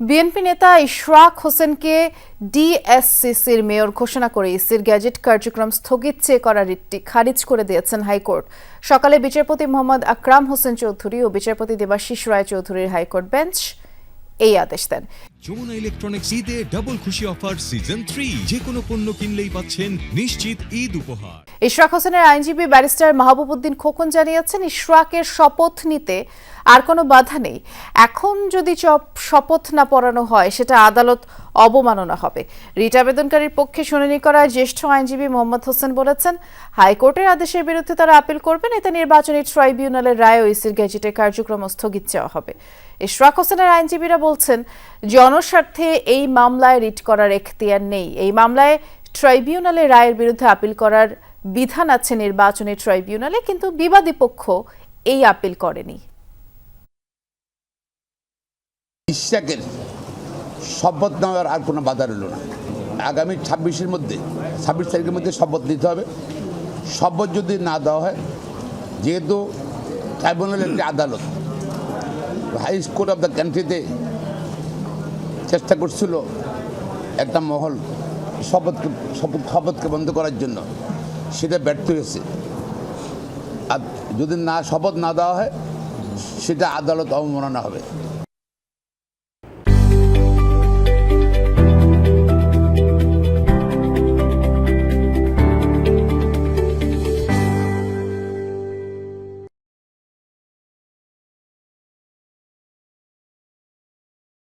BNP নেতা ইশরাক হোসেনকে ডিএসসিসির mayor ঘোষণা করে ইসির গ্যাজেট কার্যক্রম স্থগিত চেয়ে করা রিটটি খারিজ করে দিয়েছেন হাইকোর্ট। সকালে বিচারপতি মোহাম্মদ আকরাম হোসেন চৌধুরী ও বিচারপতি দেবাশিস রায় চৌধুরীর হাইকোর্ট বেঞ্চ এই আদেশ দেন। যমুনা ইলেকট্রনিক্স ঈদে ডাবল খুশি অফার সিজন থ্রি যে কোনো পণ্য কিনলেই পাচ্ছেন নিশ্চিত ঈদ উপহার। ইশরাক হোসেনের আইনজীবী ব্যারিস্টার মাহবুব উদ্দিন খোকন জানিয়েছেন, ইশরাকের শপথ নিতে আর কোনো বাধা নেই। এখন যদি শপথ না পড়ানো হয়, সেটা আদালত অবমাননা হবে। রিট আবেদনকারীর পক্ষে শুনানি করা জ্যেষ্ঠ আইনজীবী মোহাম্মদ হোসেন বলেছেন, হাইকোর্টের আদেশের বিরুদ্ধে তারা আপিল করবেন, এতে নির্বাচনী ট্রাইব্যুনালের রায় ও ইসির গেজেটে কার্যক্রম স্থগিত চাওয়া হবে। ইশরাক হোসেনের আইনজীবীরা বলছেন, জনস্বার্থে এই মামলায় রিট করার এখতিয়ার নেই। এই মামলায় ট্রাইব্যুনালের রায়ের বিরুদ্ধে আপিল করার বিধান আছে নির্বাচনী ট্রাইব্যুনালে, কিন্তু বিবাদী পক্ষ এই আপিল করেনি। ইশাকের শপথ নেওয়ার আর কোনো বাধা রইল না। আগামী ছাব্বিশের মধ্যে, ছাব্বিশ তারিখের মধ্যে শপথ নিতে হবে। শপথ যদি না দেওয়া হয়, যেহেতু ট্রাইব্যুনাল একটি আদালত, হাই অফ দ্য কান্ট্রিতে চেষ্টা করছিল একটা মহল শপথকে, শপথ, শপথকে বন্ধ করার জন্য। সেটা ব্যর্থ হয়েছে। আর যদি না শপথ না দেওয়া হয় সেটা আদালত অবমাননা হবে।